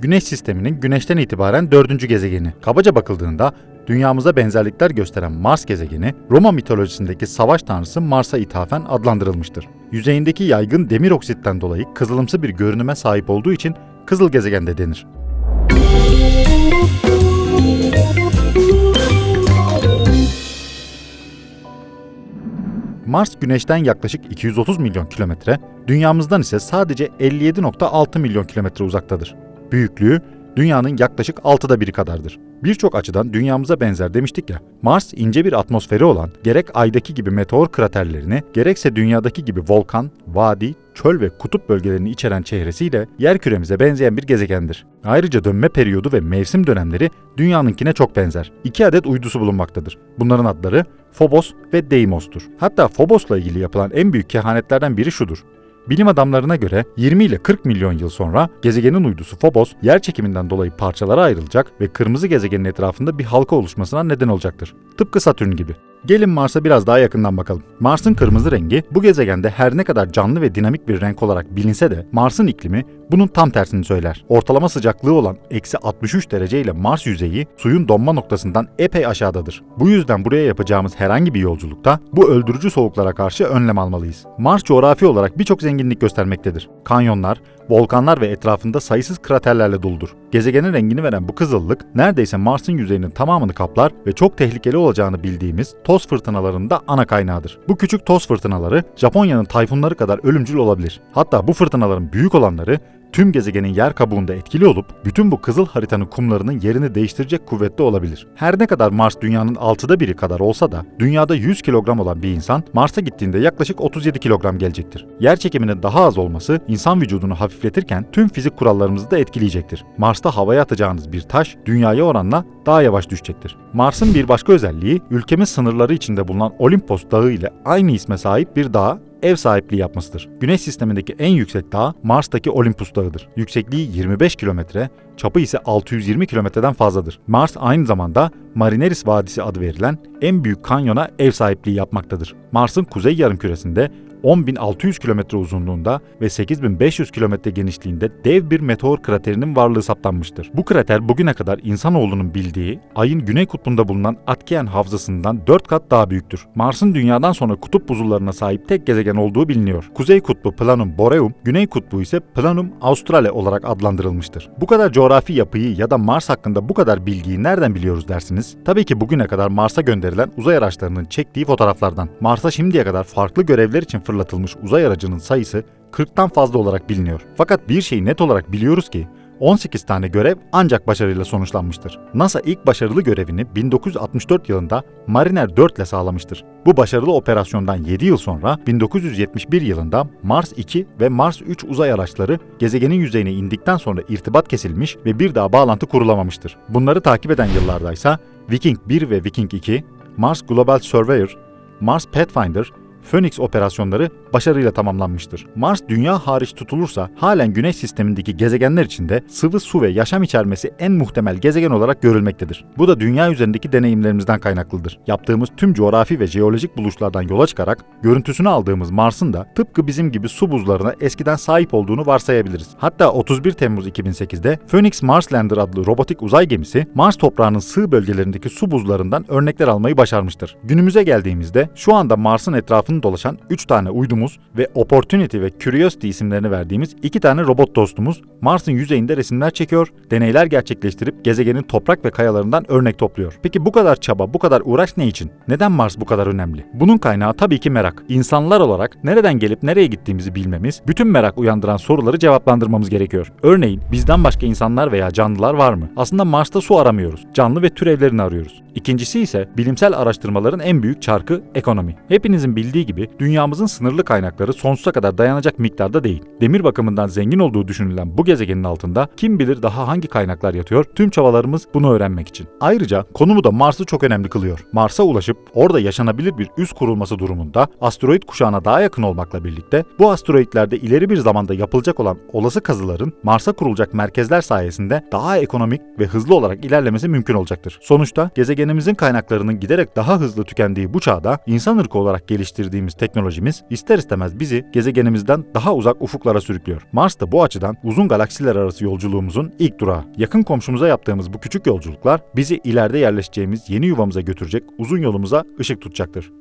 Güneş sisteminin Güneş'ten itibaren dördüncü gezegeni. Kabaca bakıldığında dünyamıza benzerlikler gösteren Mars gezegeni, Roma mitolojisindeki savaş tanrısı Mars'a ithafen adlandırılmıştır. Yüzeyindeki yaygın demir oksitten dolayı kızılımsı bir görünüme sahip olduğu için kızıl gezegen de denir. Mars Güneş'ten yaklaşık 230 milyon kilometre, dünyamızdan ise sadece 57.6 milyon kilometre uzaktadır. Büyüklüğü dünyanın yaklaşık altıda biri kadardır. Birçok açıdan dünyamıza benzer demiştik ya. Mars ince bir atmosferi olan gerek aydaki gibi meteor kraterlerini gerekse dünyadaki gibi volkan, vadi, çöl ve kutup bölgelerini içeren çehresiyle yer küremize benzeyen bir gezegendir. Ayrıca dönme periyodu ve mevsim dönemleri dünyanınkine çok benzer. İki adet uydusu bulunmaktadır. Bunların adları Phobos ve Deimos'tur. Hatta Phobos'la ilgili yapılan en büyük kehanetlerden biri şudur. Bilim adamlarına göre 20 ile 40 milyon yıl sonra gezegenin uydusu Phobos yer çekiminden dolayı parçalara ayrılacak ve kırmızı gezegenin etrafında bir halka oluşmasına neden olacaktır. Tıpkı Satürn gibi. Gelin Mars'a biraz daha yakından bakalım. Mars'ın kırmızı rengi bu gezegende her ne kadar canlı ve dinamik bir renk olarak bilinse de Mars'ın iklimi bunun tam tersini söyler. Ortalama sıcaklığı olan eksi 63 derece ile Mars yüzeyi suyun donma noktasından epey aşağıdadır. Bu yüzden buraya yapacağımız herhangi bir yolculukta bu öldürücü soğuklara karşı önlem almalıyız. Mars coğrafi olarak birçok zenginlik göstermektedir. Kanyonlar, volkanlar ve etrafında sayısız kraterlerle doludur. Gezegenin rengini veren bu kızıllık neredeyse Mars'ın yüzeyinin tamamını kaplar ve çok tehlikeli olacağını bildiğimiz toz fırtınalarının da ana kaynağıdır. Bu küçük toz fırtınaları Japonya'nın tayfunları kadar ölümcül olabilir. Hatta bu fırtınaların büyük olanları tüm gezegenin yer kabuğunda etkili olup bütün bu kızıl haritanın kumlarının yerini değiştirecek kuvvette olabilir. Her ne kadar Mars dünyanın altıda biri kadar olsa da dünyada 100 kilogram olan bir insan Mars'a gittiğinde yaklaşık 37 kilogram gelecektir. Yer çekiminin daha az olması insan vücudunu hafifletirken tüm fizik kurallarımızı da etkileyecektir. Mars'ta havaya atacağınız bir taş dünyaya oranla daha yavaş düşecektir. Mars'ın bir başka özelliği ülkemiz sınırları içinde bulunan Olimpos Dağı ile aynı isme sahip bir dağa ev sahipliği yapmasıdır. Güneş sistemindeki en yüksek dağ Mars'taki Olympus Dağı'dır. Yüksekliği 25 kilometre, çapı ise 620 kilometreden fazladır. Mars aynı zamanda Marineris Vadisi adı verilen en büyük kanyona ev sahipliği yapmaktadır. Mars'ın kuzey yarımküresinde 10.600 kilometre uzunluğunda ve 8.500 kilometre genişliğinde dev bir meteor kraterinin varlığı saptanmıştır. Bu krater bugüne kadar insanoğlunun bildiği ayın güney kutbunda bulunan Atkian havzasından 4 kat daha büyüktür. Mars'ın dünyadan sonra kutup buzullarına sahip tek gezegen olduğu biliniyor. Kuzey kutbu Planum Boreum, güney kutbu ise Planum Australe olarak adlandırılmıştır. Bu kadar coğrafi yapıyı ya da Mars hakkında bu kadar bilgiyi nereden biliyoruz dersiniz? Tabii ki bugüne kadar Mars'a gönderilen uzay araçlarının çektiği fotoğraflardan. Mars'a şimdiye kadar farklı görevler için fırlatılmış uzay aracının sayısı 40'tan fazla olarak biliniyor. Fakat bir şeyi net olarak biliyoruz ki 18 tane görev ancak başarıyla sonuçlanmıştır. NASA ilk başarılı görevini 1964 yılında Mariner 4 ile sağlamıştır. Bu başarılı operasyondan 7 yıl sonra 1971 yılında Mars 2 ve Mars 3 uzay araçları gezegenin yüzeyine indikten sonra irtibat kesilmiş ve bir daha bağlantı kurulamamıştır. Bunları takip eden yıllardaysa Viking 1 ve Viking 2, Mars Global Surveyor, Mars Pathfinder Phoenix operasyonları başarıyla tamamlanmıştır. Mars dünya hariç tutulursa halen güneş sistemindeki gezegenler içinde sıvı su ve yaşam içermesi en muhtemel gezegen olarak görülmektedir. Bu da dünya üzerindeki deneyimlerimizden kaynaklıdır. Yaptığımız tüm coğrafi ve jeolojik buluşlardan yola çıkarak görüntüsünü aldığımız Mars'ın da tıpkı bizim gibi su buzlarına eskiden sahip olduğunu varsayabiliriz. Hatta 31 Temmuz 2008'de Phoenix Mars Lander adlı robotik uzay gemisi Mars toprağının sığ bölgelerindeki su buzlarından örnekler almayı başarmıştır. Günümüze geldiğimizde şu anda Mars'ın etrafını dolaşan 3 tane uydumuz ve Opportunity ve Curiosity isimlerini verdiğimiz 2 tane robot dostumuz Mars'ın yüzeyinde resimler çekiyor, deneyler gerçekleştirip gezegenin toprak ve kayalarından örnek topluyor. Peki bu kadar çaba, bu kadar uğraş ne için? Neden Mars bu kadar önemli? Bunun kaynağı tabii ki merak. İnsanlar olarak nereden gelip nereye gittiğimizi bilmemiz, bütün merak uyandıran soruları cevaplandırmamız gerekiyor. Örneğin bizden başka insanlar veya canlılar var mı? Aslında Mars'ta su aramıyoruz. Canlı ve türevlerini arıyoruz. İkincisi ise bilimsel araştırmaların en büyük çarkı ekonomi. Hepinizin bildiği gibi dünyamızın sınırlı kaynakları sonsuza kadar dayanacak miktarda değil. Demir bakımından zengin olduğu düşünülen bu gezegenin altında kim bilir daha hangi kaynaklar yatıyor? Tüm çabalarımız bunu öğrenmek için. Ayrıca konumu da Mars'ı çok önemli kılıyor. Mars'a ulaşıp orada yaşanabilir bir üs kurulması durumunda asteroid kuşağına daha yakın olmakla birlikte bu asteroidlerde ileri bir zamanda yapılacak olan olası kazıların Mars'a kurulacak merkezler sayesinde daha ekonomik ve hızlı olarak ilerlemesi mümkün olacaktır. Sonuçta gezegenin Gezegenimizin kaynaklarının giderek daha hızlı tükendiği bu çağda insan ırkı olarak geliştirdiğimiz teknolojimiz ister istemez bizi gezegenimizden daha uzak ufuklara sürüklüyor. Mars da bu açıdan uzun galaksiler arası yolculuğumuzun ilk durağı. Yakın komşumuza yaptığımız bu küçük yolculuklar bizi ileride yerleşeceğimiz yeni yuvamıza götürecek uzun yolumuza ışık tutacaktır.